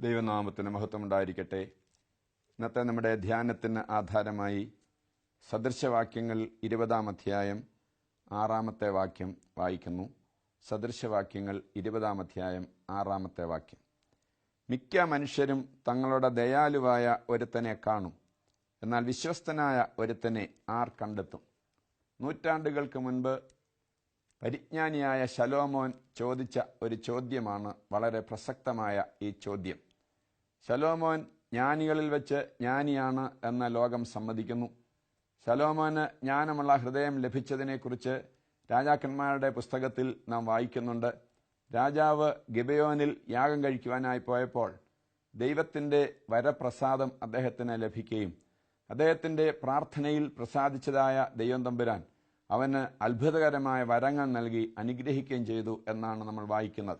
ദൈവനാമത്തിന് മഹത്വമുണ്ടായിരിക്കട്ടെ. ഇന്നത്തെ നമ്മുടെ ധ്യാനത്തിന് ആധാരമായി സദൃശവാക്യങ്ങൾ ഇരുപതാം അധ്യായം ആറാമത്തെ വാക്യം വായിക്കുന്നു. സദൃശവാക്യങ്ങൾ ഇരുപതാം അധ്യായം ആറാമത്തെ വാക്യം. മിക്ക മനുഷ്യരും തങ്ങളുടെ ദയാലുവായ ഒരുത്തനെ കാണും. എന്നാൽ വിശ്വസ്തനായ ഒരുത്തനെ ആർ കണ്ടെത്തും? നൂറ്റാണ്ടുകൾക്ക് മുൻപ് പരിജ്ഞാനിയായ ശലോമോൻ ചോദിച്ച ഒരു ചോദ്യമാണ് വളരെ പ്രസക്തമായ ഈ ചോദ്യം. ശലോമോൻ ജ്ഞാനികളിൽ വെച്ച് ജ്ഞാനിയാണ് എന്ന ലോകം സമ്മതിക്കുന്നു. ശലോമോന് ജ്ഞാനമുള്ള ഹൃദയം ലഭിച്ചതിനെക്കുറിച്ച് രാജാക്കന്മാരുടെ പുസ്തകത്തിൽ നാം വായിക്കുന്നുണ്ട്. രാജാവ് ഗിബയോനിൽ യാഗം കഴിക്കുവാനായി പോയപ്പോൾ ദൈവത്തിന്റെ വരപ്രസാദം അദ്ദേഹത്തിന് ലഭിക്കുകയും അദ്ദേഹത്തിന്റെ പ്രാർത്ഥനയിൽ പ്രസാദിച്ചതായ ദൈവം തമ്പുരാൻ അവന് അത്ഭുതകരമായ വരങ്ങൾ നൽകി അനുഗ്രഹിക്കുകയും ചെയ്തു എന്നാണ് നമ്മൾ വായിക്കുന്നത്.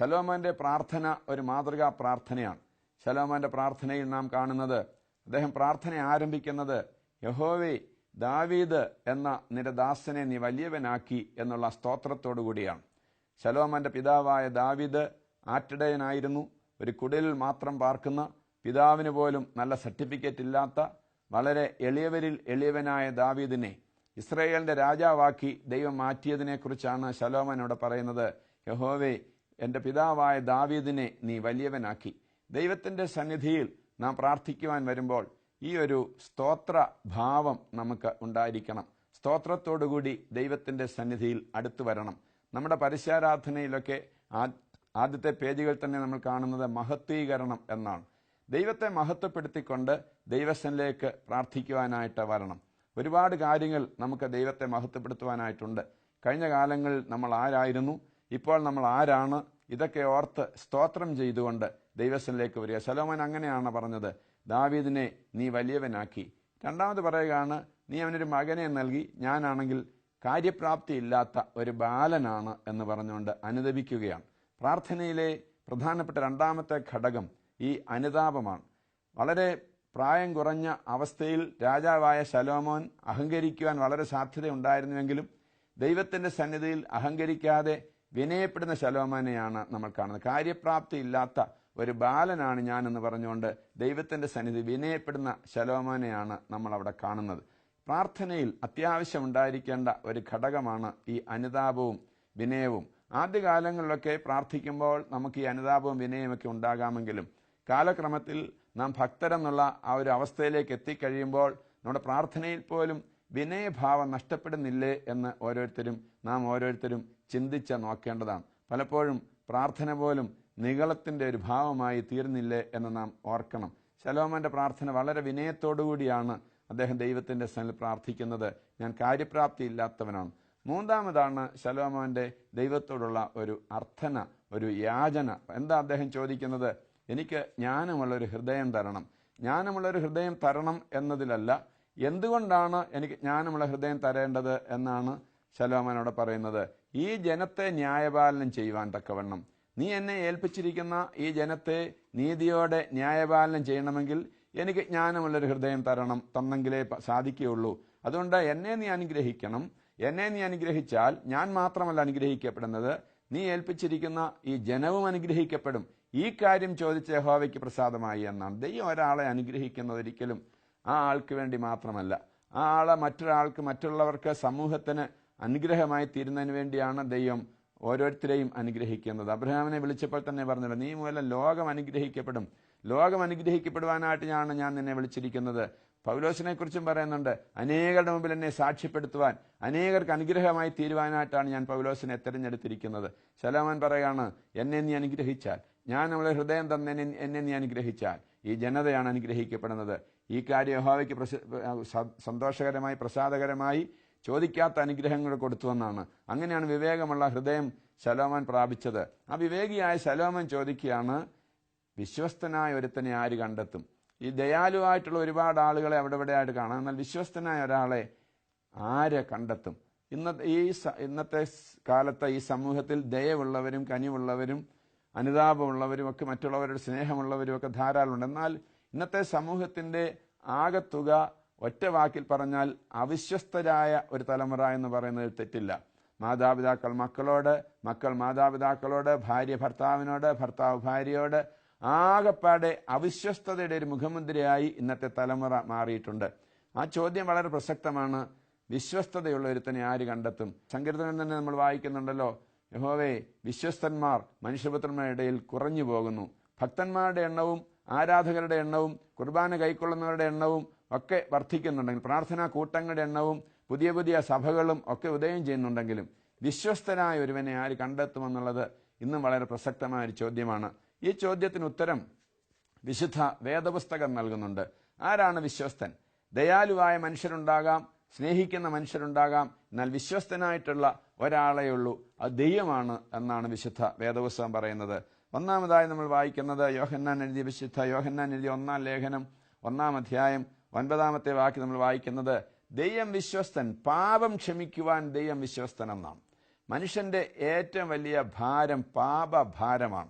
ശലോമോന്റെ പ്രാർത്ഥന ഒരു മാതൃകാ പ്രാർത്ഥനയാണ്. ശലോമോന്റെ പ്രാർത്ഥനയിൽ നാം കാണുന്നത്. അദ്ദേഹം പ്രാർത്ഥന ആരംഭിക്കുന്നത് യഹോവേ ദാവീദ് എന്ന നിരദാസനെ നീ വലിയവനാക്കി എന്നുള്ള സ്തോത്രത്തോടു കൂടിയാണ്. ശലോമന്റെ പിതാവായ ദാവീദ് ആറ്റിടയനായിരുന്നു ഒരു കുടിലിൽ മാത്രം പാർക്കുന്ന പിതാവിന് പോലും നല്ല സർട്ടിഫിക്കറ്റ് ഇല്ലാത്ത വളരെ എളിയവരിൽ എളിയവനായ ദാവീദിനെ ഇസ്രയേലിന്റെ രാജാവാക്കി ദൈവം മാറ്റിയതിനെക്കുറിച്ചാണ് ശലോമനോട് പറയുന്നത്. യഹോവേ എന്റെ പിതാവായ ദാവീദിനെ നീ വലിയവനാക്കി. ദൈവത്തിന്റെ സന്നിധിയിൽ നാം പ്രാർത്ഥിക്കുവാൻ വരുമ്പോൾ ഈ ഒരു സ്തോത്ര ഭാവം നമുക്ക് ഉണ്ടായിരിക്കണം. സ്തോത്രത്തോടുകൂടി ദൈവത്തിന്റെ സന്നിധിയിൽ അടുത്തു വരണം. നമ്മുടെ പരിശാരാധനയിലൊക്കെ ആദ്യത്തെ പേജുകൾ തന്നെ നമ്മൾ കാണുന്നത് മഹത്വീകരണം എന്നാണ്. ദൈവത്തെ മഹത്വപ്പെടുത്തിക്കൊണ്ട് ദൈവസനിലേക്ക് പ്രാർത്ഥിക്കുവാനായിട്ട് വരണം. ഒരുപാട് കാര്യങ്ങൾ നമുക്ക് ദൈവത്തെ മഹത്വപ്പെടുത്തുവാനായിട്ടുണ്ട്. കഴിഞ്ഞ കാലങ്ങളിൽ നമ്മൾ ആരായിരുന്നു? ഇപ്പോൾ നമ്മൾ ആരാണ്? ഇതൊക്കെ ഓർത്ത് സ്തോത്രം ചെയ്തുകൊണ്ട് ദൈവസ്ഥനിലേക്ക് വരിക. ശലോമൻ അങ്ങനെയാണ് പറഞ്ഞത്. ദാവീദിനെ നീ വലിയവനാക്കി. രണ്ടാമത് പറയുകയാണ് നീ അവനൊരു മകനെ നൽകി. ഞാനാണെങ്കിൽ കാര്യപ്രാപ്തി ഇല്ലാത്ത ഒരു ബാലനാണ് എന്ന് പറഞ്ഞുകൊണ്ട് അനുദപിക്കുകയാണ്. പ്രാർത്ഥനയിലെ പ്രധാനപ്പെട്ട രണ്ടാമത്തെ ഘടകം ഈ അനുതാപമാണ്. വളരെ പ്രായം കുറഞ്ഞ അവസ്ഥയിൽ രാജാവായ ശലോമോൻ അഹങ്കരിക്കുവാൻ വളരെ സാധ്യതയുണ്ടായിരുന്നുവെങ്കിലും ദൈവത്തിന്റെ സന്നിധിയിൽ അഹങ്കരിക്കാതെ വിനയപ്പെടുന്ന ശലോമോനെയാണ് നമ്മൾ കാണുന്നത്. കാര്യപ്രാപ്തി ഇല്ലാത്ത ഒരു ബാലനാണ് ഞാൻ എന്ന് പറഞ്ഞുകൊണ്ട് ദൈവത്തിന്റെ സന്നിധി വിനയപ്പെടുന്ന ശലോമോനെയാണ് നമ്മൾ അവിടെ കാണുന്നത്. പ്രാർത്ഥനയിൽ അത്യാവശ്യം ഉണ്ടായിരിക്കേണ്ട ഒരു ഘടകമാണ് ഈ അനുതാപവും വിനയവും. ആദ്യകാലങ്ങളിലൊക്കെ പ്രാർത്ഥിക്കുമ്പോൾ നമുക്ക് ഈ അനുതാപവും വിനയമൊക്കെ ഉണ്ടാകാമെങ്കിലും കാലക്രമത്തിൽ നാം ഭക്തരെന്നുള്ള ആ ഒരു അവസ്ഥയിലേക്ക് എത്തിക്കഴിയുമ്പോൾ നമ്മുടെ പ്രാർത്ഥനയിൽ പോലും വിനയഭാവം നഷ്ടപ്പെടുന്നില്ലേ എന്ന് ഓരോരുത്തരും നാം ഓരോരുത്തരും ചിന്തിച്ച് നോക്കേണ്ടതാണ്. പലപ്പോഴും പ്രാർത്ഥന പോലും നികളത്തിന്റെ ഒരു ഭാവമായി തീർന്നില്ലേ എന്ന് നാം ഓർക്കണം. ശലോമന്റെ പ്രാർത്ഥന വളരെ വിനയത്തോടുകൂടിയാണ് അദ്ദേഹം ദൈവത്തിന്റെ സ്ഥലിൽ പ്രാർത്ഥിക്കുന്നത്. ഞാൻ കാര്യപ്രാപ്തി ഇല്ലാത്തവനാണ്. മൂന്നാമതാണ് ശലോമോന്റെ ദൈവത്തോടുള്ള ഒരു അർത്ഥന ഒരു യാചന. എന്താ അദ്ദേഹം ചോദിക്കുന്നത്? എനിക്ക് ജ്ഞാനമുള്ളൊരു ഹൃദയം തരണം. ജ്ഞാനമുള്ളൊരു ഹൃദയം തരണം എന്നതിലല്ല എന്തുകൊണ്ടാണ് എനിക്ക് ജ്ഞാനമുള്ള ഹൃദയം തരേണ്ടത് എന്നാണ് ശലോമനോട് പറയുന്നത്. ഈ ജനത്തെ ന്യായപാലനം ചെയ്യുവാൻ തക്കവണ്ണം. നീ എന്നെ ഏൽപ്പിച്ചിരിക്കുന്ന ഈ ജനത്തെ നീതിയോടെ ന്യായപാലനം ചെയ്യണമെങ്കിൽ എനിക്ക് ജ്ഞാനമുള്ളൊരു ഹൃദയം തരണം തന്നെങ്കിലേ സാധിക്കുകയുള്ളൂ. അതുകൊണ്ട് എന്നെ നീ അനുഗ്രഹിക്കണം. എന്നെ നീ അനുഗ്രഹിച്ചാൽ ഞാൻ മാത്രമല്ല അനുഗ്രഹിക്കപ്പെടുന്നത്. നീ ഏൽപ്പിച്ചിരിക്കുന്ന ഈ ജനവും അനുഗ്രഹിക്കപ്പെടും. ഈ കാര്യം ചോദിച്ച യഹോവയ്ക്ക് പ്രസാദമായി എന്നാണ്. ദൈവം ഒരാളെ അനുഗ്രഹിക്കുന്നത് ഒരിക്കലും ആ ആൾക്ക് വേണ്ടി മാത്രമല്ല. ആ ആളെ മറ്റൊരാൾക്ക് മറ്റുള്ളവർക്ക് സമൂഹത്തിന് അനുഗ്രഹമായി തീരുന്നതിന് വേണ്ടിയാണ് ദൈവം ഓരോരുത്തരെയും അനുഗ്രഹിക്കുന്നത്. അബ്രഹാമിനെ വിളിച്ചപ്പോൾ തന്നെ പറഞ്ഞത് നീ മൂലം ലോകം അനുഗ്രഹിക്കപ്പെടും. ലോകം അനുഗ്രഹിക്കപ്പെടുവാനായിട്ട് ഞാൻ നിന്നെ വിളിച്ചിരിക്കുന്നത്. പൗലോസിനെക്കുറിച്ചും പറയുന്നുണ്ട് അനേകരുടെ മുമ്പിൽ എന്നെ സാക്ഷ്യപ്പെടുത്തുവാൻ അനേകർക്ക് അനുഗ്രഹമായി തീരുവാനായിട്ടാണ് ഞാൻ പൗലോസിനെ തിരഞ്ഞെടുത്തിരിക്കുന്നത്. ശലോമാൻ പറയാണ് എന്നെ നീ അനുഗ്രഹിച്ചാൽ ഞാൻ നമ്മളെ ഹൃദയം തന്നെ എന്നെ നീ അനുഗ്രഹിച്ചാൽ ഈ ജനതയാണ് അനുഗ്രഹിക്കപ്പെടുന്നത്. ഈ കാര്യം യഹോവയ്ക്ക് സന്തോഷകരമായി പ്രസാദകരമായി ചോദിക്കാത്ത അനുഗ്രഹങ്ങൾ കൊടുത്തുവെന്നാണ്. അങ്ങനെയാണ് വിവേകമുള്ള ഹൃദയം ശലോമൻ പ്രാപിച്ചത്. ആ വിവേകിയായ ശലോമൻ ചോദിക്കുകയാണ് വിശ്വസ്തനായ ഒരുത്തനെ ആര് കണ്ടെത്തും? ഈ ദയാലുവായിട്ടുള്ള ഒരുപാട് ആളുകളെ അവിടെ ഇവിടെ ആയിട്ട് കാണാം. എന്നാൽ വിശ്വസ്തനായ ഒരാളെ ആര് കണ്ടെത്തും? ഇന്നത്തെ ഈ ഇന്നത്തെ കാലത്തെ ഈ സമൂഹത്തിൽ ദയവുള്ളവരും കനിവുള്ളവരും അനുതാപമുള്ളവരും ഒക്കെ മറ്റുള്ളവരുടെ സ്നേഹമുള്ളവരും ഒക്കെ ധാരാളമുണ്ട്. എന്നാൽ ഇന്നത്തെ സമൂഹത്തിന്റെ ആകത്തുക ഒറ്റ വാക്കിൽ പറഞ്ഞാൽ അവിശ്വസ്തരായ ഒരു തലമുറ എന്ന് പറയുന്നതിൽ തെറ്റില്ല. മാതാപിതാക്കൾ മക്കളോട് മക്കൾ മാതാപിതാക്കളോട് ഭാര്യ ഭർത്താവിനോട് ഭർത്താവ് ഭാര്യയോട് ആകപ്പാടെ അവിശ്വസ്തതയുടെ ഒരു മുഖമുദ്രയായി ഇന്നത്തെ തലമുറ മാറിയിട്ടുണ്ട്. ആ ചോദ്യം വളരെ പ്രസക്തമാണ്. വിശ്വസ്തതയുള്ള ഒരുത്തനെ ആര് കണ്ടെത്തും? സങ്കീർത്തനം തന്നെ നമ്മൾ വായിക്കുന്നുണ്ടല്ലോ. യഹോവേ വിശ്വസ്തന്മാർ മനുഷ്യപുത്രന്മാരുടെ ഇടയിൽ കുറഞ്ഞു പോകുന്നു. ഭക്തന്മാരുടെ എണ്ണവും ആരാധകരുടെ എണ്ണവും കുർബാന കൈക്കൊള്ളുന്നവരുടെ എണ്ണവും ഒക്കെ വർദ്ധിക്കുന്നുണ്ടെങ്കിൽ പ്രാർത്ഥനാ കൂട്ടങ്ങളുടെ എണ്ണവും പുതിയ പുതിയ സഭകളും ഒക്കെ ഉദയം ചെയ്യുന്നുണ്ടെങ്കിലും വിശ്വസ്തനായ ഒരുവനെ ആര് കണ്ടെത്തുമെന്നുള്ളത് ഇന്നും വളരെ പ്രസക്തമായ ഒരു ചോദ്യമാണ്. ഈ ചോദ്യത്തിന് ഉത്തരം വിശുദ്ധ വേദപുസ്തകം നൽകുന്നുണ്ട്. ആരാണ് വിശ്വസ്തൻ? ദയാലുവായ മനുഷ്യരുണ്ടാകാം സ്നേഹിക്കുന്ന മനുഷ്യരുണ്ടാകാം എന്നാൽ വിശ്വസ്തനായിട്ടുള്ള ഒരാളേ ഉള്ളൂ. അത് ദൈവമാണ് എന്നാണ് വിശുദ്ധ വേദപുസ്തകം പറയുന്നത്. ഒന്നാമതായി നമ്മൾ വായിക്കുന്നത് യോഹന്നാൻ എഴുതിയ വിശുദ്ധ യോഹന്നാൻ എഴുതിയ ഒന്നാം ലേഖനം ഒന്നാം അധ്യായം ഒൻപതാമത്തെ വാക്ക് നമ്മൾ വായിക്കുന്നത് ദൈവം വിശ്വസ്തൻ പാപം ക്ഷമിക്കുവാൻ ദൈവം വിശ്വസ്തൻ എന്നാണ്. മനുഷ്യന്റെ ഏറ്റവും വലിയ ഭാരം പാപഭാരമാണ്.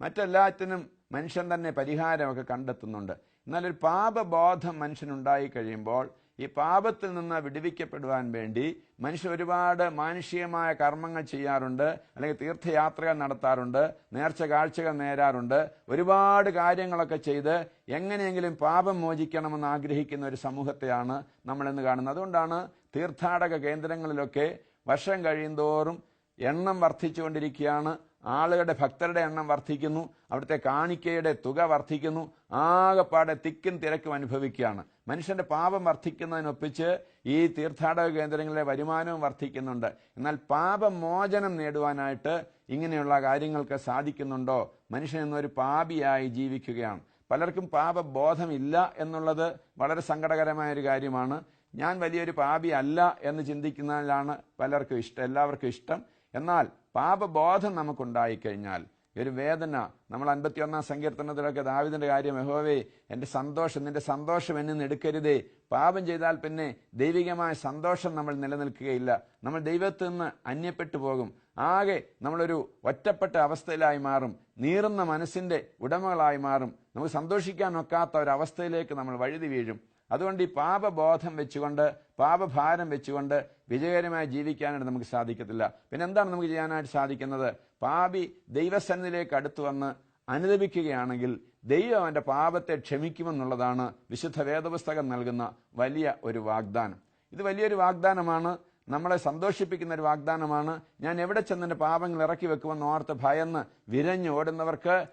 മറ്റെല്ലാത്തിനും മനുഷ്യൻ തന്നെ പരിഹാരമൊക്കെ കണ്ടെത്തുന്നുണ്ട്. എന്നാൽ ഒരു പാപബോധം മനുഷ്യനുണ്ടായി കഴിയുമ്പോൾ ഈ പാപത്തിൽ നിന്ന് വിടുവിക്കപ്പെടുവാൻ വേണ്ടി മനുഷ്യൻ ഒരുപാട് മാനുഷികമായ കർമ്മങ്ങൾ ചെയ്യാറുണ്ട് അല്ലെങ്കിൽ തീർത്ഥയാത്രകൾ നടത്താറുണ്ട് നേർച്ച കാഴ്ചകൾ നേരാറുണ്ട് ഒരുപാട് കാര്യങ്ങളൊക്കെ ചെയ്ത് എങ്ങനെയെങ്കിലും പാപം മോചിക്കണമെന്ന് ആഗ്രഹിക്കുന്ന ഒരു സമൂഹത്തെയാണ് നമ്മൾ നമ്മളിന്ന് കാണുന്നത്. അതുകൊണ്ടാണ് തീർത്ഥാടക കേന്ദ്രങ്ങളിലൊക്കെ വർഷം കഴിയുന്തോറും എണ്ണം വർദ്ധിച്ചുകൊണ്ടിരിക്കുകയാണ്. ആളുകളുടെ ഭക്തരുടെ എണ്ണം വർദ്ധിക്കുന്നു അവിടുത്തെ കാണിക്കയുടെ തുക വർദ്ധിക്കുന്നു ആകെപ്പാടെ തിക്കും തിരക്കും അനുഭവിക്കുകയാണ്. മനുഷ്യന്റെ പാപം വർദ്ധിക്കുന്നതിനൊപ്പിച്ച് ഈ തീർത്ഥാടക കേന്ദ്രങ്ങളിലെ വരുമാനവും വർദ്ധിക്കുന്നുണ്ട്. എന്നാൽ പാപമോചനം നേടുവാനായിട്ട് ഇങ്ങനെയുള്ള കാര്യങ്ങൾക്ക് സാധിക്കുന്നുണ്ടോ? മനുഷ്യൻ എന്നൊരു പാപിയായി ജീവിക്കുകയാണ്. പലർക്കും പാപബോധമില്ല എന്നുള്ളത് വളരെ സങ്കടകരമായ ഒരു കാര്യമാണ്. ഞാൻ വലിയൊരു പാപി അല്ല എന്ന് ചിന്തിക്കുന്നതിലാണ് പലർക്കും ഇഷ്ടം എല്ലാവർക്കും ഇഷ്ടം. എന്നാൽ പാപബോധം നമുക്കുണ്ടായിക്കഴിഞ്ഞാൽ ഒരു വേദന നമ്മൾ അൻപത്തിയൊന്നാം സങ്കീർത്തനത്തിലൊക്കെ ദാവിദിന്റെ കാര്യം യഹോവേ എന്റെ സന്തോഷം നിന്റെ സന്തോഷം നിന്ന് എടുക്കരുതേ. പാപം ചെയ്താൽ പിന്നെ ദൈവികമായ സന്തോഷം നമ്മൾ നിലനിൽക്കുകയില്ല. നമ്മൾ ദൈവത്തിൽ നിന്ന് അന്യപ്പെട്ടു പോകും. ആകെ നമ്മളൊരു ഒറ്റപ്പെട്ട അവസ്ഥയിലായി മാറും. നീറുന്ന മനസ്സിന്റെ ഉടമകളായി മാറും. നമുക്ക് സന്തോഷിക്കാൻ ഒക്കാത്ത ഒരവസ്ഥയിലേക്ക് നമ്മൾ വഴുതി വീഴും. അതുകൊണ്ട് ഈ പാപബോധം വെച്ചുകൊണ്ട് പാപഭാരം വെച്ചുകൊണ്ട് വിജയകരമായി ജീവിക്കാനായിട്ട് നമുക്ക് സാധിക്കത്തില്ല. പിന്നെ എന്താണ് നമുക്ക് ചെയ്യാനായിട്ട് സാധിക്കുന്നത്? പാപി ദൈവസന്നിധിയിലേക്ക് അടുത്തു വന്ന് അനുദപിക്കുകയാണെങ്കിൽ ദൈവം അവന്റെ പാപത്തെ ക്ഷമിക്കുമെന്നുള്ളതാണ് വിശുദ്ധ വേദപുസ്തകം നൽകുന്ന വലിയ ഒരു വാഗ്ദാനം. ഇത് വലിയൊരു വാഗ്ദാനമാണ്. നമ്മളെ സന്തോഷിപ്പിക്കുന്ന ഒരു വാഗ്ദാനമാണ്. ഞാൻ എവിടെ ചെന്നെ പാപങ്ങൾ ഇറക്കി വെക്കുമെന്ന് ഓർത്ത് ഭയന്ന് വിരഞ്ഞ് ഓടുന്നവർക്ക്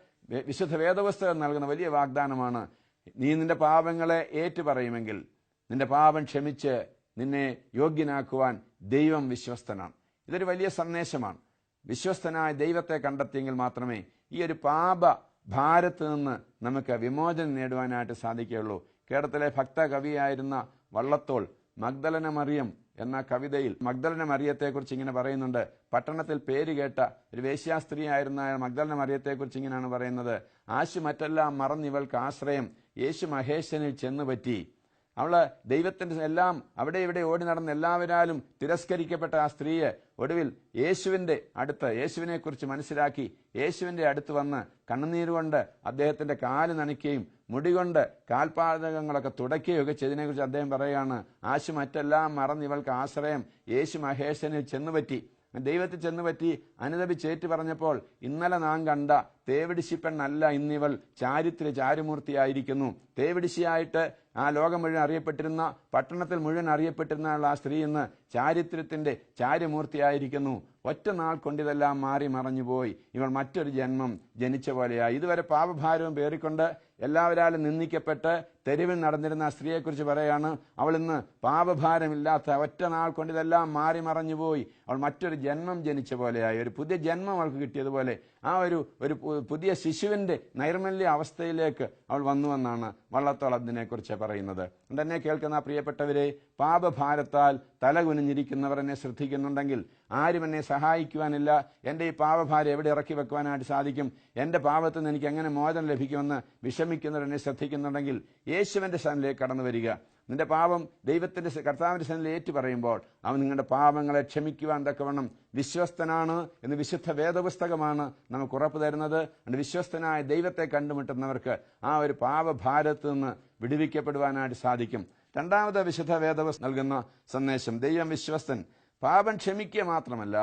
വിശുദ്ധ വേദപുസ്തകം നൽകുന്ന വലിയ വാഗ്ദാനമാണ്. നീ നിന്റെ പാപങ്ങളെ ഏറ്റുപറയുമെങ്കിൽ നിന്റെ പാപം ക്ഷമിച്ച് നിന്നെ യോഗ്യനാക്കുവാൻ ദൈവം വിശ്വസ്തനാണ്. ഇതൊരു വലിയ സന്ദേശമാണ്. വിശ്വസ്തനായ ദൈവത്തെ കണ്ടെത്തിയെങ്കിൽ മാത്രമേ ഈ ഒരു പാപ ഭാരത്ത് നിന്ന് നമുക്ക് വിമോചനം നേടുവാനായിട്ട് സാധിക്കുകയുള്ളൂ. കേരളത്തിലെ ഭക്തകവിയായിരുന്ന വള്ളത്തോൾ മഗ്ദലന മറിയം എന്ന കവിതയിൽ മഗ്ദലന മറിയത്തെക്കുറിച്ച് ഇങ്ങനെ പറയുന്നുണ്ട്. പട്ടണത്തിൽ പേര് കേട്ട ഒരു വേശ്യാസ്ത്രീയായിരുന്ന മഗ്ദലന മറിയത്തെക്കുറിച്ച് ഇങ്ങനെയാണ് പറയുന്നത്. ആശു മറ്റെല്ലാം മറന്നിവൾക്ക് ആശ്രയം. യേശു മഹേശനിൽ ചെന്നുപറ്റി. അവൾ ദൈവത്തിന്റെ എല്ലാം അവിടെ ഇവിടെ ഓടി നടന്ന എല്ലാവരാലും തിരസ്കരിക്കപ്പെട്ട ആ സ്ത്രീയെ ഒടുവിൽ യേശുവിന്റെ അടുത്ത് യേശുവിനെ കുറിച്ച് മനസ്സിലാക്കി യേശുവിന്റെ അടുത്ത് വന്ന് കണ്ണുനീരുകൊണ്ട് അദ്ദേഹത്തിന്റെ കാൽ നനയ്ക്കുകയും മുടികൊണ്ട് കാൽപാതകങ്ങളൊക്കെ തുടയ്ക്കുകയൊക്കെ ചെയ്തതിനെക്കുറിച്ച് അദ്ദേഹം പറയുകയാണ് ആശു മറ്റെല്ലാം മറന്ന് ഇവൾക്ക് ആശ്രയം. യേശു മഹേശനിൽ ചെന്നുപറ്റി. ദൈവത്തിൽ ചെന്നുപറ്റി അനുദപിച്ചേറ്റ് പറഞ്ഞപ്പോൾ ഇന്നലെ നാം കണ്ട തേവിടിശി പെണ്ണല്ല ഇന്നിവൾ ചാരിത്ര ചാരുമൂർത്തിയായിരിക്കുന്നു. തേവിടിശിയായിട്ട് ആ ലോകം മുഴുവൻ അറിയപ്പെട്ടിരുന്ന പട്ടണത്തിൽ മുഴുവൻ അറിയപ്പെട്ടിരുന്ന ആ സ്ത്രീ ഇന്ന് ചാരിത്രത്തിന്റെ ചാരുമൂർത്തിയായിരിക്കുന്നു. ഒറ്റ നാൾ കൊണ്ടിതെല്ലാം മാറി മറഞ്ഞുപോയി. ഇവൾ മറ്റൊരു ജന്മം ജനിച്ച പോലെയായി. ഇതുവരെ പാപഭാരവും പേറിക്കൊണ്ട് എല്ലാവരാലും നിന്ദിക്കപ്പെട്ട് തെരുവിൽ നടന്നിരുന്ന സ്ത്രീയെക്കുറിച്ച് പറയാണ് അവൾ ഇന്ന് പാപഭാരമില്ലാത്ത ഒറ്റ നാൾ കൊണ്ട് ഇതെല്ലാം മാറി മറഞ്ഞുപോയി അവൾ മറ്റൊരു ജന്മം ജനിച്ച പോലെയായി. ഒരു പുതിയ ജന്മം അവൾക്ക് കിട്ടിയതുപോലെ. ആ ഒരു ഒരു പുതിയ ശിശുവിന്റെ നൈർമല്യ അവസ്ഥയിലേക്ക് അവൾ വന്നുവെന്നാണ് വള്ളത്തോൾ അതിനെക്കുറിച്ച് പറയുന്നത്. എന്നെ കേൾക്കുന്ന പ്രിയപ്പെട്ടവരെ പാപഭാരത്താൽ തല കുനിഞ്ഞിരിക്കുന്നവർ എന്നെ ശ്രദ്ധിക്കുന്നുണ്ടെങ്കിൽ ആരും എന്നെ സഹായിക്കുവാനില്ല. എന്റെ ഈ പാപഭാരം എവിടെ ഇറക്കി വെക്കുവാനായിട്ട് സാധിക്കും? എന്റെ പാപത്തിൽ നിന്ന് എനിക്ക് എങ്ങനെ മോചനം ലഭിക്കുമെന്ന് വിഷമിക്കുന്നവർ എന്നെ ശ്രദ്ധിക്കുന്നുണ്ടെങ്കിൽ യേശുവിന്റെ ശനിലേക്ക് കടന്നു വരിക. നിന്റെ പാപം ദൈവത്തിന്റെ കർത്താവിന്റെ സന്നിധിയിൽ ഏറ്റു പറയുമ്പോൾ അവൻ നിങ്ങളുടെ പാപങ്ങളെ ക്ഷമിക്കുവാൻ തക്കവണ്ണം വിശ്വസ്തനാണ് എന്ന് വിശുദ്ധ വേദപുസ്തകമാണ് നമുക്ക് ഉറപ്പ് തരുന്നത്. വിശ്വസ്തനായ ദൈവത്തെ കണ്ടുമുട്ടുന്നവർക്ക് ആ ഒരു പാപഭാരത്ത് നിന്ന് വിടുവിക്കപ്പെടുവാനായിട്ട് സാധിക്കും. രണ്ടാമത് വിശുദ്ധ വേദവസ് നൽകുന്ന സന്ദേശം ദൈവം വിശ്വസ്തൻ പാപം ക്ഷമിക്കുക മാത്രമല്ല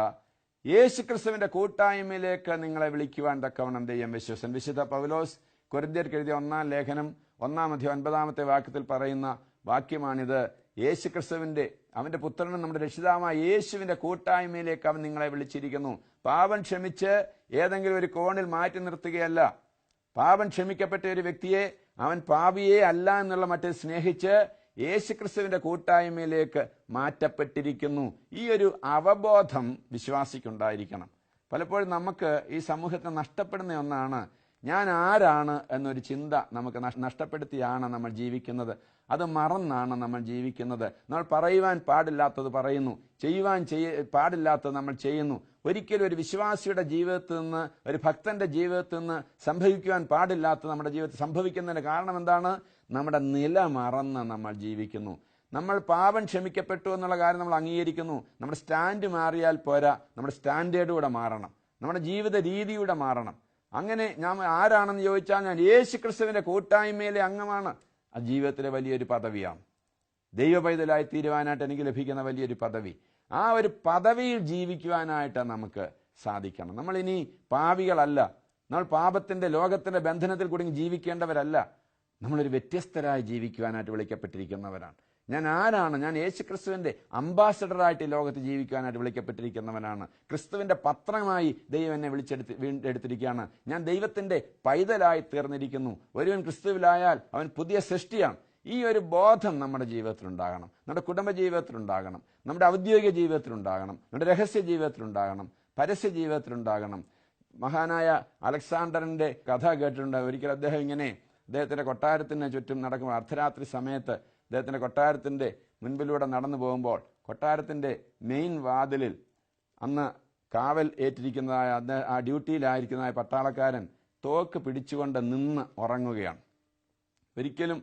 യേശുക്രിസ്തുവിന്റെ കൂട്ടായ്മയിലേക്ക് നിങ്ങളെ വിളിക്കുവാൻ തക്കവണ്ണം ദൈവം വിശ്വസൻ വിശുദ്ധ പൗലോസ് കൊരിന്ത്യർക്ക് എഴുതിയ ഒന്നാം ലേഖനം ഒന്നാം അധ്യായം ഒൻപതാമത്തെ വാക്യത്തിൽ പറയുന്ന വാക്യമാണിത്. യേശു ക്രിസ്തുവിന്റെ അവന്റെ പുത്രനും നമ്മുടെ രക്ഷിതാവായ യേശുവിന്റെ കൂട്ടായ്മയിലേക്ക് അവൻ നിങ്ങളെ വിളിച്ചിരിക്കുന്നു. പാപം ക്ഷമിച്ച് ഏതെങ്കിലും ഒരു കോണിൽ മാറ്റി നിർത്തുകയല്ല. പാപം ക്ഷമിക്കപ്പെട്ട ഒരു വ്യക്തിയെ അവൻ പാപിയെ അല്ല എന്നുള്ള മറ്റേ സ്നേഹിച്ച് യേശുക്രിസ്തുവിന്റെ കൂട്ടായ്മയിലേക്ക് മാറ്റപ്പെട്ടിരിക്കുന്നു. ഈ ഒരു അവബോധം വിശ്വാസിക്കുണ്ടായിരിക്കണം. പലപ്പോഴും നമുക്ക് ഈ സമൂഹത്തെ നഷ്ടപ്പെടുന്ന ഒന്നാണ് ഞാൻ ആരാണ് എന്നൊരു ചിന്ത നമുക്ക് നഷ്- നഷ്ടപ്പെടുത്തിയാണ് നമ്മൾ ജീവിക്കുന്നത്. അത് മറന്നാണ് നമ്മൾ ജീവിക്കുന്നത്. നമ്മൾ പറയുവാൻ പാടില്ലാത്തത് പറയുന്നു. ചെയ്യുവാൻ ചെയ്യ പാടില്ലാത്തത് നമ്മൾ ചെയ്യുന്നു. ഒരിക്കലും ഒരു വിശ്വാസിയുടെ ജീവിതത്തിൽ നിന്ന് ഒരു ഭക്തന്റെ ജീവിതത്തിൽ നിന്ന് സംഭവിക്കുവാൻ പാടില്ലാത്ത നമ്മുടെ ജീവിതത്തിൽ സംഭവിക്കുന്നതിന് കാരണം എന്താണ്? നമ്മുടെ നില മറന്ന് നമ്മൾ ജീവിക്കുന്നു. നമ്മൾ പാപം ക്ഷമിക്കപ്പെട്ടു എന്നുള്ള കാര്യം നമ്മൾ അംഗീകരിക്കുന്നു. നമ്മുടെ സ്റ്റാൻഡ് മാറിയാൽ പോരാ. നമ്മുടെ സ്റ്റാൻഡേർഡ് കൂടെ മാറണം. നമ്മുടെ ജീവിത രീതിയുടെ മാറണം. അങ്ങനെ ഞാൻ ആരാണെന്ന് ചോദിച്ചാൽ ഞാൻ യേശു ക്രിസ്തുവിന്റെ കൂട്ടായ്മയിലെ അംഗമാണ്. ആ ജീവിതത്തിലെ വലിയൊരു പദവിയാണ്. ദൈവ പൈതലായി തീരുവാനായിട്ട് എനിക്ക് ലഭിക്കുന്ന വലിയൊരു പദവി. ആ ഒരു പദവിയിൽ ജീവിക്കുവാനായിട്ട് നമുക്ക് സാധിക്കണം. നമ്മൾ ഇനി പാവികളല്ല. നമ്മൾ പാപത്തിന്റെ ലോകത്തിന്റെ ബന്ധനത്തിൽ കൂടി ജീവിക്കേണ്ടവരല്ല. നമ്മളൊരു വ്യത്യസ്തരായി ജീവിക്കുവാനായിട്ട് വിളിക്കപ്പെട്ടിരിക്കുന്നവരാണ്. ഞാൻ ആരാണ്? ഞാൻ യേശു ക്രിസ്തുവിന്റെ അംബാസഡറായിട്ട് ഈ ലോകത്ത് ജീവിക്കാനായിട്ട് വിളിക്കപ്പെട്ടിരിക്കുന്നവനാണ്. ക്രിസ്തുവിന്റെ പത്രമായി ദൈവം എന്നെ വിളിച്ചെടുത്ത് വീണ്ടെടുത്തിരിക്കുകയാണ് ഞാൻ ദൈവത്തിന്റെ പൈതലായി തീർന്നിരിക്കുന്നു. ഒരുവൻ ക്രിസ്തുവിലായാൽ അവൻ പുതിയ സൃഷ്ടിയാണ്. ഈ ഒരു ബോധം നമ്മുടെ ജീവിതത്തിലുണ്ടാകണം. നമ്മുടെ കുടുംബ ജീവിതത്തിലുണ്ടാകണം. നമ്മുടെ ഔദ്യോഗിക ജീവിതത്തിലുണ്ടാകണം. നമ്മുടെ രഹസ്യ ജീവിതത്തിലുണ്ടാകണം. പരസ്യ ജീവിതത്തിലുണ്ടാകണം. മഹാനായ അലക്സാണ്ടറിന്റെ കഥ കേട്ടിട്ടുണ്ട്. ഒരിക്കൽ അദ്ദേഹം ഇങ്ങനെ അദ്ദേഹത്തിന്റെ കൊട്ടാരത്തിന് ചുറ്റും നടക്കുമ്പോൾ അർദ്ധരാത്രി സമയത്ത് അദ്ദേഹത്തിന്റെ കൊട്ടാരത്തിന്റെ മുൻപിലൂടെ നടന്നു പോകുമ്പോൾ കൊട്ടാരത്തിന്റെ മെയിൻ വാതിലിൽ അന്ന് കാവൽ ഏറ്റിരിക്കുന്നതായ ആ ഡ്യൂട്ടിയിലായിരിക്കുന്നതായ പട്ടാളക്കാരൻ തോക്ക് പിടിച്ചുകൊണ്ട് നിന്ന് ഉറങ്ങുകയാണ്. ഒരിക്കലും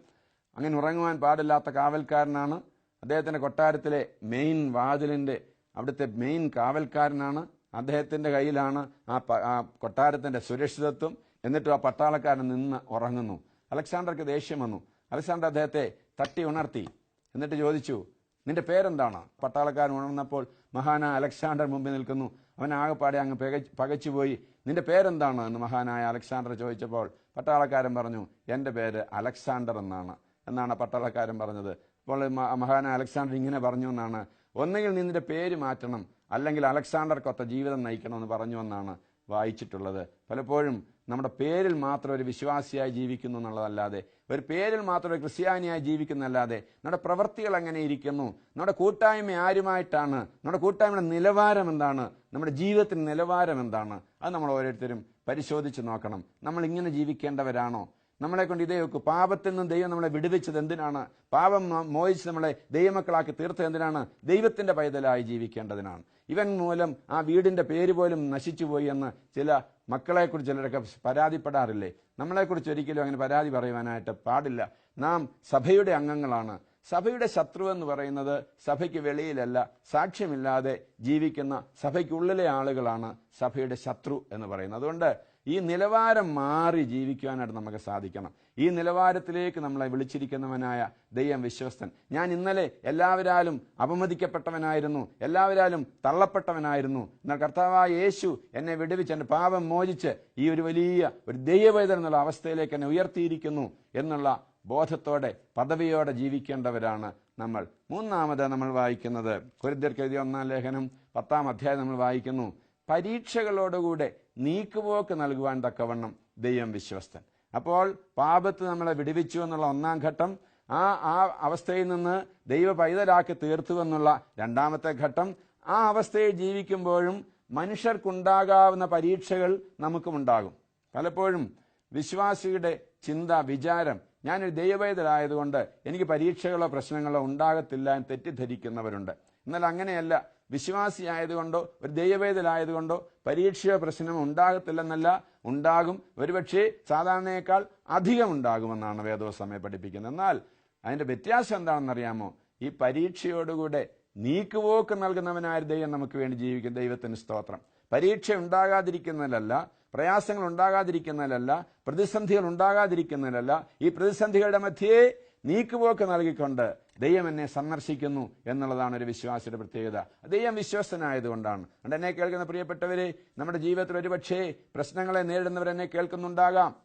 അങ്ങനെ ഉറങ്ങുവാൻ പാടില്ലാത്ത കാവൽക്കാരനാണ്. അദ്ദേഹത്തിന്റെ കൊട്ടാരത്തിലെ മെയിൻ വാതിലിന്റെ അവിടുത്തെ മെയിൻ കാവൽക്കാരനാണ്. അദ്ദേഹത്തിന്റെ കയ്യിലാണ് ആ കൊട്ടാരത്തിന്റെ സുരക്ഷിതത്വം. എന്നിട്ടും ആ പട്ടാളക്കാരൻ നിന്ന് ഉറങ്ങുന്നു. അലക്സാണ്ടർക്ക് ദേഷ്യം വന്നു. അലക്സാണ്ടർ അദ്ദേഹത്തെ തട്ടി ഉണർത്തി. എന്നിട്ട് ചോദിച്ചു നിന്റെ പേരെന്താണ്? പട്ടാളക്കാരൻ ഉണർന്നപ്പോൾ മഹാനായ അലക്സാണ്ടർ മുമ്പിൽ നിൽക്കുന്നു. അവൻ ആകെപ്പാടെ അങ്ങ് പകച്ച് പകച്ചുപോയി നിന്റെ പേരെന്താണ്? എന്ന് മഹാനായ അലക്സാണ്ടർ ചോദിച്ചപ്പോൾ പട്ടാളക്കാരൻ പറഞ്ഞു എന്റെ പേര് അലക്സാണ്ടർ എന്നാണ്. എന്നാണ് പട്ടാളക്കാരൻ പറഞ്ഞത്. അപ്പോൾ മഹാന അലക്സാണ്ടർ ഇങ്ങനെ പറഞ്ഞു എന്നാണ് ഒന്നുകിൽ നീ നിന്റെ പേര് മാറ്റണം അല്ലെങ്കിൽ അലക്സാണ്ടർക്കൊത്ത ജീവിതം നയിക്കണമെന്ന് പറഞ്ഞു എന്നാണ് വായിച്ചിട്ടുള്ളത്. പലപ്പോഴും നമ്മുടെ പേരിൽ മാത്രം ഒരു വിശ്വാസിയായി ജീവിക്കുന്നു എന്നുള്ളതല്ലാതെ ഒരു പേരിൽ മാത്രം ഒരു ക്രിസ്ത്യാനിയായി ജീവിക്കുന്നതല്ലാതെ നമ്മുടെ പ്രവൃത്തികൾ എങ്ങനെ ഇരിക്കുന്നു? നമ്മുടെ കൂട്ടായ്മ ആരുമായിട്ടാണ്? നമ്മുടെ കൂട്ടായ്മയുടെ നിലവാരം എന്താണ്? നമ്മുടെ ജീവിതത്തിന്റെ നിലവാരം എന്താണ്? അത് നമ്മൾ ഓരോരുത്തരും പരിശോധിച്ച് നോക്കണം. നമ്മൾ ഇങ്ങനെ ജീവിക്കേണ്ടവരാണോ? നമ്മളെ കൊണ്ട് ഇതേ വെക്കും പാപത്തിൽ നിന്നും ദൈവം നമ്മളെ വിടുവിച്ചത് എന്തിനാണ്? പാപം മോഹിച്ച് നമ്മളെ ദൈവമക്കളാക്കി തീർത്തത് എന്തിനാണ്? ദൈവത്തിന്റെ പൈതലായി ജീവിക്കേണ്ടതിനാണ്. ഇവൻ മൂലം ആ വീടിന്റെ പേര് പോലും നശിച്ചുപോയി എന്ന് ചില മക്കളെക്കുറിച്ച് ചിലരൊക്കെ പരാതിപ്പെടാറില്ലേ? നമ്മളെക്കുറിച്ച് ഒരിക്കലും അങ്ങനെ പരാതി പറയുവാനായിട്ട് പാടില്ല. നാം സഭയുടെ അംഗങ്ങളാണ്. സഭയുടെ ശത്രു എന്ന് പറയുന്നത് സഭയ്ക്ക് വെളിയിലല്ല സാക്ഷ്യമില്ലാതെ ജീവിക്കുന്ന സഭയ്ക്കുള്ളിലെ ആളുകളാണ് സഭയുടെ ശത്രു എന്ന് പറയുന്നത്. അതുകൊണ്ട് ഈ നിലവാരം മാറി ജീവിക്കുവാനായിട്ട് നമുക്ക് സാധിക്കണം. ഈ നിലവാരത്തിലേക്ക് നമ്മളെ വിളിച്ചിരിക്കുന്നവനായ ദൈവം വിശ്വസ്തൻ. ഞാൻ ഇന്നലെ എല്ലാവരാലും അപമതിക്കപ്പെട്ടവനായിരുന്നു എല്ലാവരാലും തള്ളപ്പെട്ടവനായിരുന്നു. എന്നാൽ കർത്താവായ യേശു എന്നെ വിടുവിച്ച് എന്റെ പാപം മോചിച്ച് ഈ ഒരു വലിയ ഒരു ദൈവവേദന എന്നുള്ള അവസ്ഥയിലേക്ക് എന്നെ ഉയർത്തിയിരിക്കുന്നു എന്നുള്ള ബോധത്തോടെ പദവിയോടെ ജീവിക്കേണ്ടവരാണ് നമ്മൾ. മൂന്നാമത് നമ്മൾ വായിക്കുന്നത് കുരുദ്യർക്ക് എഴുതിയ ഒന്നാം ലേഖനം പത്താം അധ്യായം നമ്മൾ വായിക്കുന്നു പരീക്ഷകളോടുകൂടെ നീക്കുപോക്ക് നൽകുവാൻ തക്കവണ്ണം ദൈവം വിശ്വസ്തൻ. അപ്പോൾ പാപത്ത് നമ്മളെ വിടുവിച്ചു എന്നുള്ള ഒന്നാം ഘട്ടം ആ ആ അവസ്ഥയിൽ നിന്ന് ദൈവ പൈതലാക്കി തീർത്തു എന്നുള്ള രണ്ടാമത്തെ ഘട്ടം ആ അവസ്ഥയിൽ ജീവിക്കുമ്പോഴും മനുഷ്യർക്കുണ്ടാകാവുന്ന പരീക്ഷകൾ നമുക്കുമുണ്ടാകും പലപ്പോഴും വിശ്വാസിയുടെ ചിന്ത വിചാരം ഞാനൊരു ദൈവവേദനായതുകൊണ്ട് എനിക്ക് പരീക്ഷകളോ പ്രശ്നങ്ങളോ ഉണ്ടാകത്തില്ല എന്ന് തെറ്റിദ്ധരിക്കുന്നവരുണ്ട്. എന്നാൽ അങ്ങനെയല്ല വിശ്വാസിയായതുകൊണ്ടോ ഒരു ദൈവവേദലായതുകൊണ്ടോ പരീക്ഷയോ പ്രശ്നമോ ഉണ്ടാകത്തില്ലെന്നല്ല ഉണ്ടാകും. ഒരുപക്ഷെ സാധാരണയേക്കാൾ അധികം ഉണ്ടാകുമെന്നാണ് വേദോസമയം പഠിപ്പിക്കുന്നത്. എന്നാൽ അതിന്റെ വ്യത്യാസം എന്താണെന്നറിയാമോ? ഈ പരീക്ഷയോടുകൂടെ നീക്കുപോക്ക് നൽകുന്നവനായ ദൈവം നമുക്ക് വേണ്ടി ജീവിക്കും. ദൈവത്തിന് സ്തോത്രം. പരീക്ഷ ഉണ്ടാകാതിരിക്കുന്നതിലല്ല പ്രയാസങ്ങൾ ഉണ്ടാകാതിരിക്കുന്നതിലല്ല പ്രതിസന്ധികൾ ഉണ്ടാകാതിരിക്കുന്നതിലല്ല ഈ പ്രതിസന്ധികളുടെ മധ്യേ നീക്കുപോക്ക് നൽകിക്കൊണ്ട് ദൈവം എന്നെ സന്ദർശിക്കുന്നു എന്നുള്ളതാണ് ഒരു വിശ്വാസിയുടെ പ്രത്യേകത. ദൈവം വിശ്വസ്തനായതുകൊണ്ടാണ്. അതുകൊണ്ട് എന്നെ കേൾക്കുന്ന പ്രിയപ്പെട്ടവരെ നമ്മുടെ ജീവിതത്തിൽ ഒരുപക്ഷേ പ്രശ്നങ്ങളെ നേരിടുന്നവരെന്നെ കേൾക്കുന്നുണ്ടാകാം.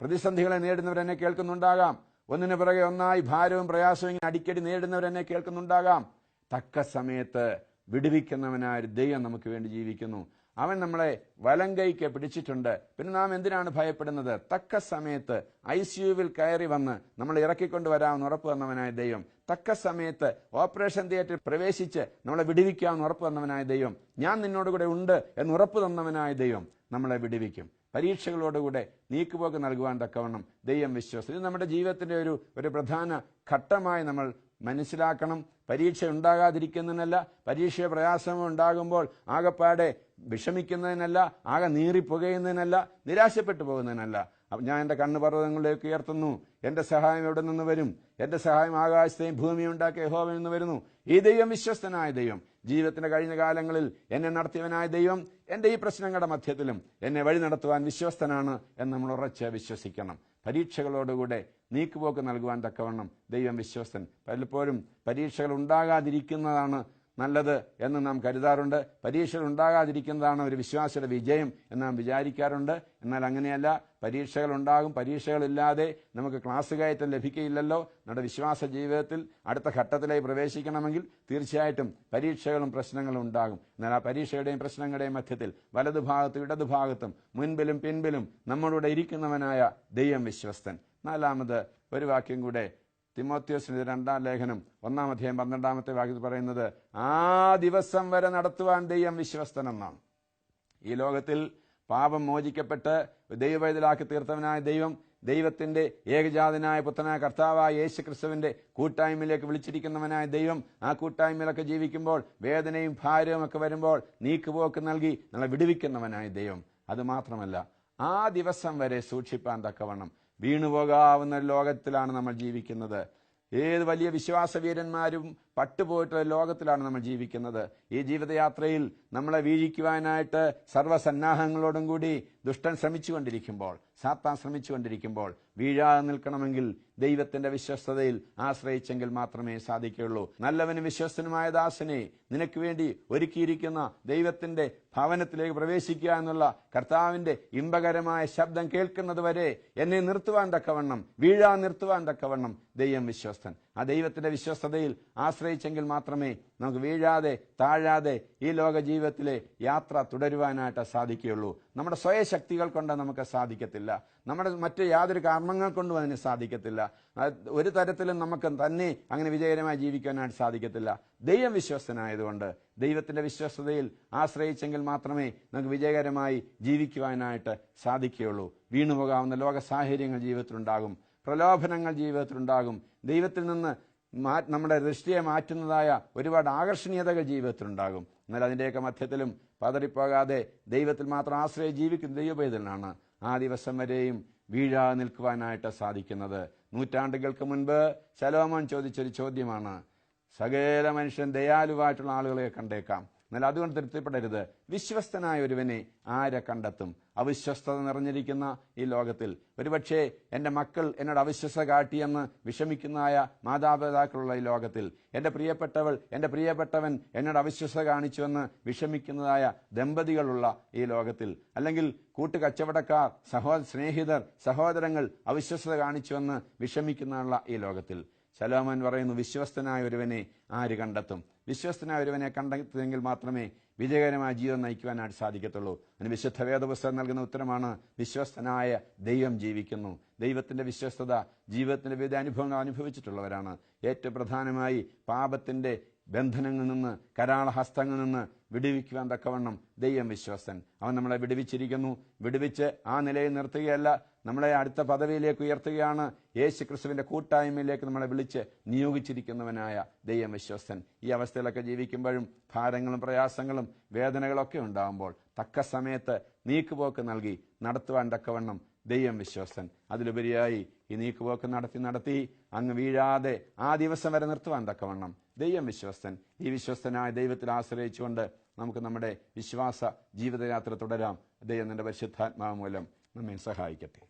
പ്രതിസന്ധികളെ നേരിടുന്നവരെന്നെ കേൾക്കുന്നുണ്ടാകാം. ഒന്നിനു പിറകെ ഒന്നായി ഭാരവും പ്രയാസവും ഇങ്ങനെ അടിക്കടി നേരിടുന്നവരെന്നെ കേൾക്കുന്നുണ്ടാകാം. തക്ക സമയത്ത് വിടുവിക്കുന്നവനായ ദൈവം നമുക്ക് വേണ്ടി ജീവിക്കുന്നു. അവൻ നമ്മളെ വലം കൈക്ക് പിടിച്ചിട്ടുണ്ട്. പിന്നെ നാം എന്തിനാണ് ഭയപ്പെടുന്നത്? തക്ക സമയത്ത് ഐ സിയുവിൽ കയറി വന്ന് നമ്മൾ ഇറക്കിക്കൊണ്ട് വരാമെന്ന് ഉറപ്പ് തന്നവനായ ദൈവം. തക്ക സമയത്ത് ഓപ്പറേഷൻ തിയേറ്ററിൽ പ്രവേശിച്ച് നമ്മളെ വിടുവിക്കാമെന്ന് ഉറപ്പ് തന്നവനായ ദൈവം. ഞാൻ നിന്നോടുകൂടെ ഉണ്ട് എന്ന് ഉറപ്പ് തന്നവനായ ദൈവം നമ്മളെ വിടുവിക്കും. പരീക്ഷകളോടുകൂടെ നീക്കുപോക്ക് നൽകുവാൻ തക്കവണ്ണം ദൈവം വിശ്വാസം ഇത് നമ്മുടെ ജീവിതത്തിന്റെ ഒരു ഒരു പ്രധാന ഘട്ടമായി നമ്മൾ മനസ്സിലാക്കണം. പരീക്ഷ ഉണ്ടാകാതിരിക്കുന്നതിനല്ല പരീക്ഷ പ്രയാസം ഉണ്ടാകുമ്പോൾ ആകെപ്പാടെ വിഷമിക്കുന്നതിനല്ല ആകെ നീറിപ്പുകയുന്നതിനല്ല നിരാശപ്പെട്ടു പോകുന്നതിനല്ല. ഞാൻ എന്റെ കണ്ണ് പർവതങ്ങളിലേക്ക് ഉയർത്തുന്നു. എന്റെ സഹായം എവിടെ നിന്ന് വരും? എന്റെ സഹായം ആകാശത്തെയും ഭൂമിയും ഉണ്ടാക്കിയ യഹോവയിൽ നിന്ന് വരുന്നു. ഈ ദൈവം വിശ്വസ്തനായ ദൈവം. ജീവിതത്തിന്റെ കഴിഞ്ഞ കാലങ്ങളിൽ എന്നെ നടത്തിയവനായ ദൈവം എന്റെ ഈ പ്രശ്നങ്ങളുടെ മധ്യത്തിലും എന്നെ വഴി നടത്തുവാൻ വിശ്വസ്തനാണ് എന്ന് നമ്മൾ ഉറച്ച് വിശ്വസിക്കണം. പരീക്ഷകളോടുകൂടെ നീക്കുപോക്ക് നൽകുവാൻ തക്കവണ്ണം ദൈവം വിശ്വസ്തൻ. പലപ്പോഴും പരീക്ഷകൾ ഉണ്ടാകാതിരിക്കുന്നതാണ് നല്ലത് എന്ന് നാം കരുതാറുണ്ട്. പരീക്ഷകൾ ഉണ്ടാകാതിരിക്കുന്നതാണ് ഒരു വിശ്വാസിയുടെ വിജയം എന്ന് നാം വിചാരിക്കാറുണ്ട്. എന്നാൽ അങ്ങനെയല്ല. പരീക്ഷകൾ ഉണ്ടാകും പരീക്ഷകളില്ലാതെ നമുക്ക് ക്ലാസ് കയറ്റം ലഭിക്കുകയില്ലല്ലോ നമ്മുടെ വിശ്വാസ ജീവിതത്തിൽ അടുത്ത ഘട്ടത്തിലേക്ക് പ്രവേശിക്കണമെങ്കിൽ തീർച്ചയായിട്ടും പരീക്ഷകളും പ്രശ്നങ്ങളും ഉണ്ടാകും. എന്നാൽ ആ പരീക്ഷയുടെയും പ്രശ്നങ്ങളുടെയും മധ്യത്തിൽ വലതുഭാഗത്തും ഇടതുഭാഗത്തും മുൻപിലും പിൻപിലും നമ്മളുടെ ഇരിക്കുന്നവനായ ദൈവം വിശ്വസ്തൻ. നാലാമത് ഒരു വാക്യം കൂടെ തിമോത്യോസിന് രണ്ടാം ലേഖനം ഒന്നാം അധ്യായം പന്ത്രണ്ടാമത്തെ വാക്യത്തിൽ പറയുന്നത് ആ ദിവസം വരെ നടത്തുവാൻ ദൈവം വിശ്വസ്തനെന്നാണ്. ഈ ലോകത്തിൽ പാപം മോചിക്കപ്പെട്ട് ദൈവവൈതലാക്കി തീർത്തവനായ ദൈവം ദൈവത്തിന്റെ ഏകജാതനായ പുത്രനായ കർത്താവായ യേശു ക്രിസ്തുവിന്റെ കൂട്ടായ്മയിലേക്ക് വിളിച്ചിരിക്കുന്നവനായ ദൈവം ആ കൂട്ടായ്മയിലൊക്കെ ജീവിക്കുമ്പോൾ വേദനയും ഭാരവും ഒക്കെ വരുമ്പോൾ നീക്കുപോക്ക് നൽകി നമ്മളെ വിടുവിക്കുന്നവനായ ദൈവം. അത് മാത്രമല്ല ആ ദിവസം വരെ സൂക്ഷിപ്പാൻ തക്കവണ്ണം വീണുപോകാവുന്ന ലോകത്തിലാണ് നമ്മൾ ജീവിക്കുന്നത്. ഏത് വലിയ വിശ്വാസവീരന്മാരും പട്ടുപോയിട്ടുള്ള ലോകത്തിലാണ് നമ്മൾ ജീവിക്കുന്നത്. ഈ ജീവിതയാത്രയിൽ നമ്മളെ വീഴിക്കുവാനായിട്ട് സർവസന്നാഹങ്ങളോടും കൂടി ദുഷ്ടൻ ശ്രമിച്ചുകൊണ്ടിരിക്കുമ്പോൾ സാത്താൻ ശ്രമിച്ചുകൊണ്ടിരിക്കുമ്പോൾ വീഴാതെ നിൽക്കണമെങ്കിൽ ദൈവത്തിന്റെ വിശ്വസ്തതയിൽ ആശ്രയിച്ചെങ്കിൽ മാത്രമേ സാധിക്കുകയുള്ളൂ. നല്ലവനും വിശ്വസ്തനുമായ ദാസനെ നിനക്ക് വേണ്ടി ഒരുക്കിയിരിക്കുന്ന ദൈവത്തിന്റെ ഭവനത്തിലേക്ക് പ്രവേശിക്കുക എന്നുള്ള കർത്താവിന്റെ ഇമ്പകരമായ ശബ്ദം കേൾക്കുന്നത് വരെ എന്നെ നിർത്തുവാൻ തക്കവണ്ണം വീഴാൻ നിർത്തുവാൻ തക്കവണ്ണം ദൈവം വിശ്വസ്തൻ. ആ ദൈവത്തിന്റെ വിശ്വസ്തതയിൽ ആശ്രയിച്ചെങ്കിൽ മാത്രമേ നമുക്ക് വീഴാതെ താഴാതെ ഈ ലോക ജീവിതത്തിലെ യാത്ര തുടരുവാനായിട്ട് സാധിക്കുകയുള്ളൂ. നമ്മുടെ സ്വയശക്തികൾ കൊണ്ട് നമുക്ക് സാധിക്കത്തില്ല. നമ്മുടെ മറ്റ് യാതൊരു കർമ്മങ്ങൾ കൊണ്ടും അതിന് സാധിക്കത്തില്ല. ഒരു തരത്തിലും നമുക്ക് തന്നെ അങ്ങനെ വിജയകരമായി ജീവിക്കാനായിട്ട് സാധിക്കത്തില്ല. ദൈവം വിശ്വസ്തനായതുകൊണ്ട് ദൈവത്തിന്റെ വിശ്വസ്തതയിൽ ആശ്രയിച്ചെങ്കിൽ മാത്രമേ നമുക്ക് വിജയകരമായി ജീവിക്കുവാനായിട്ട് സാധിക്കുകയുള്ളൂ. വീണുപോകാവുന്ന ലോക സാഹചര്യങ്ങൾ ജീവിതത്തിലുണ്ടാകും. പ്രലോഭനങ്ങൾ ജീവിതത്തിലുണ്ടാകും. ദൈവത്തിൽ നിന്ന് നമ്മുടെ ദൃഷ്ടിയെ മാറ്റുന്നതായ ഒരുപാട് ആകർഷണീയതകൾ ജീവിതത്തിലുണ്ടാകും. എന്നാൽ അതിന്റെയൊക്കെ മധ്യത്തിലും പതറിപ്പോകാതെ ദൈവത്തിൽ മാത്രം ആശ്രയം ജീവിക്കുന്ന ദൈവപൈതലാണ് ആ ദിവസം വരെയും വീഴാതെ നിൽക്കുവാനായിട്ട് സാധിക്കുന്നത്. നൂറ്റാണ്ടുകൾക്ക് മുൻപ് ശലോമോൻ ചോദിച്ചൊരു ചോദ്യമാണ് സകല മനുഷ്യൻ ദയാലുവായിട്ടുള്ള ആളുകളെ കണ്ടേക്കാം. എന്നാൽ അതുകൊണ്ട് തൃപ്തിപ്പെടരുത്. വിശ്വസ്തനായ ഒരുവനെ ആരെ കണ്ടെത്തും? അവിശ്വസ്തത നിറഞ്ഞിരിക്കുന്ന ഈ ലോകത്തിൽ. ഒരുപക്ഷെ എന്റെ മക്കൾ എന്നോട് അവിശ്വസ കാട്ടിയെന്ന് വിഷമിക്കുന്നതായ മാതാപിതാക്കളുള്ള ഈ ലോകത്തിൽ. എന്റെ പ്രിയപ്പെട്ടവൾ എന്റെ പ്രിയപ്പെട്ടവൻ എന്നോട് അവിശ്വസ കാണിച്ചുവെന്ന് വിഷമിക്കുന്നതായ ദമ്പതികളുള്ള ഈ ലോകത്തിൽ. അല്ലെങ്കിൽ കൂട്ടുകച്ചവടക്കാർ സഹോദര സ്നേഹിതർ സഹോദരങ്ങൾ അവിശ്വസത കാണിച്ചുവെന്ന് വിഷമിക്കുന്നതായുള്ള ഈ ലോകത്തിൽ. സലോമൻ പറയുന്നു വിശ്വസ്തനായ ഒരുവനെ ആര് കണ്ടെത്തും? വിശ്വസ്തനായ ഒരുവനെ കണ്ടെത്തിയെങ്കിൽ മാത്രമേ വിജയകരമായ ജീവിതം നയിക്കുവാനായിട്ട് സാധിക്കത്തുള്ളൂ. അതിന് വിശുദ്ധ വേദപുസ്തകം നൽകുന്ന ഉത്തരമാണ് വിശ്വസ്തനായ ദൈവം ജീവിക്കുന്നു. ദൈവത്തിന്റെ വിശ്വസ്തത ജീവിതത്തിന്റെ വിവിധ അനുഭവങ്ങൾ അനുഭവിച്ചിട്ടുള്ളവരാണ്. ഏറ്റവും പ്രധാനമായി പാപത്തിന്റെ ബന്ധനങ്ങളിൽ നിന്ന് കരാളഹസ്തങ്ങളിൽ നിന്ന് വിടുവിക്കുവാൻ തക്കവണ്ണം ദൈവം വിശ്വാസൻ അവൻ നമ്മളെ വിടുവിച്ചിരിക്കുന്നു. വിടുവിച്ച് ആ നിലയിൽ നിർത്തുകയല്ല നമ്മളെ അടുത്ത പദവിയിലേക്ക് ഉയർത്തുകയാണ്. യേശു ക്രിസ്തുവിന്റെ കൂട്ടായ്മയിലേക്ക് നമ്മളെ വിളിച്ച് നിയോഗിച്ചിരിക്കുന്നവനായ ദൈവം വിശ്വസ്തൻ. ഈ അവസ്ഥയിലൊക്കെ ജീവിക്കുമ്പോഴും ഭാരങ്ങളും പ്രയാസങ്ങളും വേദനകളൊക്കെ ഉണ്ടാകുമ്പോൾ തക്ക സമയത്ത് നീക്കുപോക്ക് നൽകി നടത്തുവാൻ തക്കവണ്ണം ദൈവം വിശ്വസ്തൻ. അതിലുപരിയായി ഈ നീക്കുപോക്ക് നടത്തി നടത്തി അങ്ങ് വീഴാതെ ആ ദിവസം വരെ നിർത്തുവാൻ തക്കവണ്ണം ദൈവം വിശ്വസ്തൻ. ഈ വിശ്വസ്തനായ ദൈവത്തിൽ ആശ്രയിച്ചുകൊണ്ട് നമുക്ക് നമ്മുടെ വിശ്വാസ ജീവിതയാത്ര തുടരാം. ദൈവം നിന്റെ പരിശുദ്ധാത്മാവ് മൂലം നമ്മെ സഹായിക്കട്ടെ.